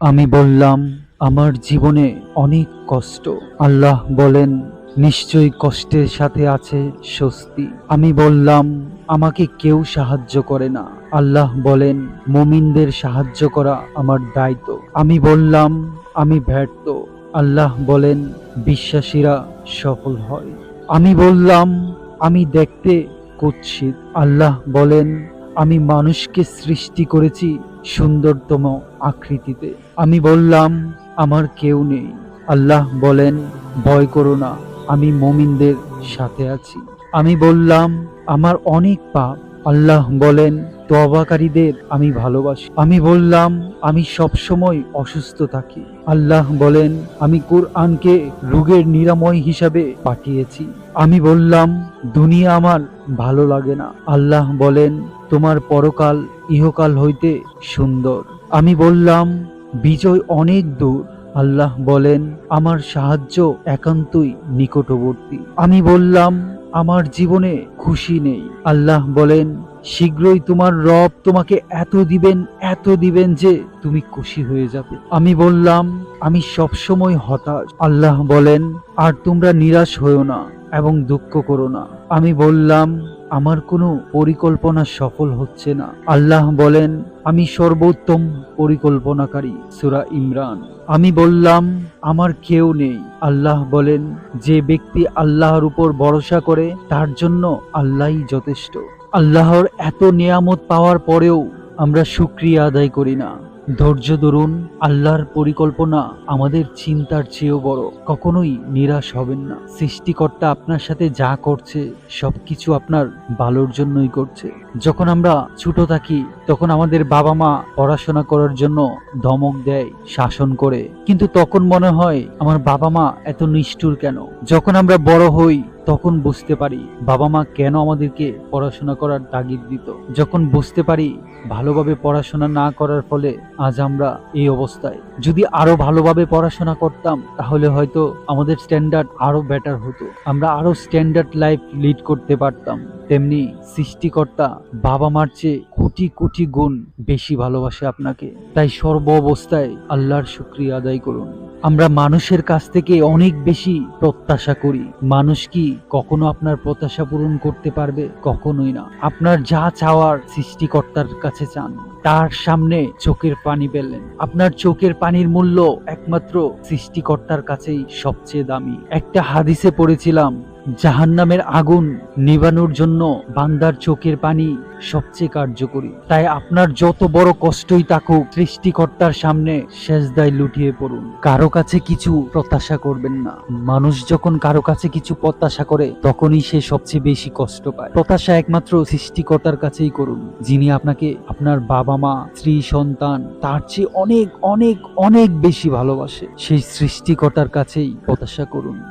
আমি বললাম, আমার জীবনে অনেক কষ্ট। আল্লাহ বলেন, নিশ্চয়ই কষ্টের সাথে আছে স্বস্তি। আমি বললাম, আমাকে কেউ সাহায্য করে না। আল্লাহ বলেন, মুমিনদের সাহায্য করা আমার দায়িত্ব। আমি বললাম, আমি ব্যর্থ। আল্লাহ বলেন, বিশ্বাসীরা সফল হয়। আমি বললাম, আমি দেখতে কুৎসিত। আল্লাহ বলেন, আমি মানুষকে সৃষ্টি করেছি সুন্দরতম আকৃতিতে। আমি বললাম, আমার কেউ নেই। আল্লাহ বলেন, ভয় করো না, আমি মমিনদের সাথে আছি। আমি বললাম, আমার অনেক পাপ। আল্লাহ বলেন তবাকারীদের আমি ভালোবাসি। আমি বললাম, আমি সবসময় অসুস্থ থাকি। আল্লাহ বলেন, আমি কোরআনকে রোগের নিরাময় হিসাবে পাঠিয়েছি। আমি বললাম, দুনিয়া আমার ভালো লাগে না। আল্লাহ বলেন, তোমার পরকাল ইহকাল হইতে সুন্দর। আমি বললাম, বিজয় অনেক দূর। আল্লাহ বলেন, আমার সাহায্য একান্তই নিকটবর্তী। আমি বললাম, আমার জীবনে খুশি নেই। আল্লাহ বলেন শীঘ্রই তোমার রব তোমাকে এত দিবেন এত দিবেন যে তুমি খুশি হয়ে যাবে। আমি বললাম, আমি সবসময় হতাশ। আল্লাহ বলেন, আর তোমরা নিরাশ হয়েও না এবং দুঃখ করো না। আমি বললাম, আমার কোনো পরিকল্পনা সফল হচ্ছে না। আল্লাহ বলেন, আমি সর্বোত্তম পরিকল্পনাকারী, সুরা ইমরান। আমি বললাম, আমার কেউ নেই। আল্লাহ বলেন, যে ব্যক্তি আল্লাহর উপর ভরসা করে, তার জন্য আল্লাহই যথেষ্ট। আল্লাহর এত নিয়ামত পাওয়ার পরেও আমরা শুক্রিয়া আদায় করি না। ধৈর্য ধরুন, আল্লাহর পরিকল্পনা আমাদের চিন্তার চেয়েও বড়। কখনোই নিরাশ হবেন না। সৃষ্টিকর্তা আপনার সাথে যা করছে, সবকিছু আপনার ভালোর জন্যই করছে। যখন আমরা ছোট থাকি, তখন আমাদের বাবা মা পড়াশোনা করার জন্য ধমক দেয়, শাসন করে। কিন্তু তখন মনে হয়, আমার বাবা মা এত নিষ্ঠুর কেন? যখন আমরা বড় হই তখন বুঝতে পারি বাবা মা কেন আমাদেরকে পড়াশোনা করার তাগিদ দিত। যখন বুঝতে পারি ভালোভাবে পড়াশোনা না করার ফলে আজ আমরা এই অবস্থায়। যদি আরও ভালোভাবে পড়াশোনা করতাম, তাহলে হয়তো আমাদের স্ট্যান্ডার্ড আরও বেটার হতো। আমরা আরও স্ট্যান্ডার্ড লাইফ লিড করতে পারতাম। তেমনি সৃষ্টিকর্তা বাবা মার চেয়ে কোটি কোটি গুণ বেশি ভালোবাসে আপনাকে। তাই সর্ব অবস্থায় আল্লাহর শুক্রিয়া আদায় করুন। আমরা মানুষের কাছ থেকে অনেক বেশি প্রত্যাশা করি। মানুষ কি কখনো আপনার প্রত্যাশা পূরণ করতে পারবে? কখনোই না। আপনার যা চাওয়ার সৃষ্টিকর্তার কাছে চান। তার সামনে চোখের পানি পেলেন আপনার চোখের পানির মূল্য একমাত্র সৃষ্টিকর্তার কাছেই সবচেয়ে দামি। একটা হাদিসে পড়েছিলাম জাহান্নামের আগুন নিবানোর জন্য বান্দার চোখের পানি সবচেয়ে কার্যকরী। তাই আপনার যত বড় কষ্টই থাকুক, সৃষ্টিকর্তার সামনে শেষদায় লুটিয়ে পড়ুন। কারও কাছে কিছু প্রত্যাশা করবেন না। মানুষ যখন কারও কাছে কিছু প্রত্যাশা করে, তখনই সে সবচেয়ে বেশি কষ্ট পায়। প্রত্যাশা একমাত্র সৃষ্টিকর্তার কাছেই করুন, যিনি আপনাকে আপনার বাবা মা স্ত্রী সন্তান তার চেয়ে অনেক অনেক অনেক বেশি ভালোবাসে। সেই সৃষ্টিকর্তার কাছেই প্রত্যাশা করুন।